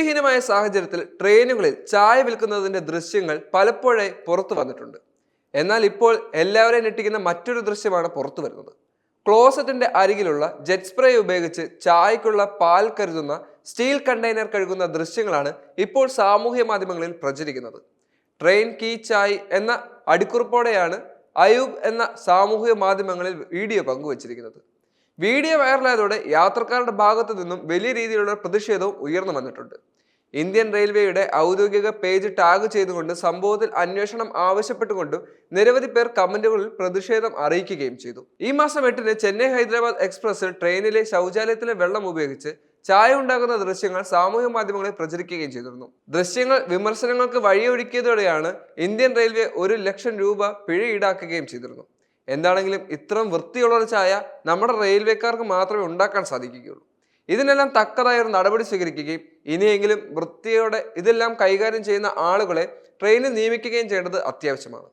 വൃത്തിഹീനമായ സാഹചര്യത്തിൽ ട്രെയിനുകളിൽ ചായ വിൽക്കുന്നതിന്റെ ദൃശ്യങ്ങൾ പലപ്പോഴായി പുറത്തു വന്നിട്ടുണ്ട്. എന്നാൽ ഇപ്പോൾ എല്ലാവരെയും ഞെട്ടിക്കുന്ന മറ്റൊരു ദൃശ്യമാണ് പുറത്തു വരുന്നത്. ക്ലോസറ്റിന്റെ അരികിലുള്ള ജെറ്റ് സ്പ്രേ ഉപയോഗിച്ച് ചായക്കുള്ള പാൽ കരുതുന്ന സ്റ്റീൽ കണ്ടെയ്നർ കഴുകുന്ന ദൃശ്യങ്ങളാണ് ഇപ്പോൾ സാമൂഹ്യ മാധ്യമങ്ങളിൽ പ്രചരിക്കുന്നത്. ട്രെയിൻ കീ ചായ് എന്ന അടിക്കുറിപ്പോടെയാണ് അയൂബ് എന്ന സാമൂഹ്യ മാധ്യമങ്ങളിൽ വീഡിയോ പങ്കുവച്ചിരിക്കുന്നത്. വീഡിയോ വൈറലായതോടെ യാത്രക്കാരുടെ ഭാഗത്തു നിന്നും വലിയ രീതിയിലുള്ള പ്രതിഷേധവും ഉയർന്നു വന്നിട്ടുണ്ട്. ഇന്ത്യൻ റെയിൽവേയുടെ ഔദ്യോഗിക പേജ് ടാഗ് ചെയ്തുകൊണ്ട് സംഭവത്തിൽ അന്വേഷണം ആവശ്യപ്പെട്ടുകൊണ്ടും നിരവധി പേർ കമന്റുകളിൽ പ്രതിഷേധം അറിയിക്കുകയും ചെയ്തു. ഈ മാസം എട്ടിന് ചെന്നൈ ഹൈദരാബാദ് എക്സ്പ്രസിൽ ട്രെയിനിലെ ശൗചാലയത്തിലെ വെള്ളം ഉപയോഗിച്ച് ചായ ഉണ്ടാകുന്ന ദൃശ്യങ്ങൾ സാമൂഹ്യ മാധ്യമങ്ങളിൽ പ്രചരിക്കുകയും ചെയ്തിരുന്നു. ദൃശ്യങ്ങൾ വിമർശനങ്ങൾക്ക് വഴിയൊരുക്കിയതോടെയാണ് ഇന്ത്യൻ റെയിൽവേ ഒരു ലക്ഷം രൂപ പിഴ ഈടാക്കുകയും ചെയ്തിരുന്നു. എന്താണെങ്കിലും ഇത്രയും വൃത്തിയുള്ള ഒരു ചായ നമ്മുടെ റെയിൽവേക്കാർക്ക് മാത്രമേ ഉണ്ടാക്കാൻ സാധിക്കുകയുള്ളൂ. ഇതിനെല്ലാം തക്കതായ ഒരു നടപടി സ്വീകരിക്കുകയും ഇനിയെങ്കിലും വൃത്തിയോടെ ഇതെല്ലാം കൈകാര്യം ചെയ്യുന്ന ആളുകളെ ട്രെയിനിൽ നിയമിക്കുകയും ചെയ്യേണ്ടത് അത്യാവശ്യമാണ്.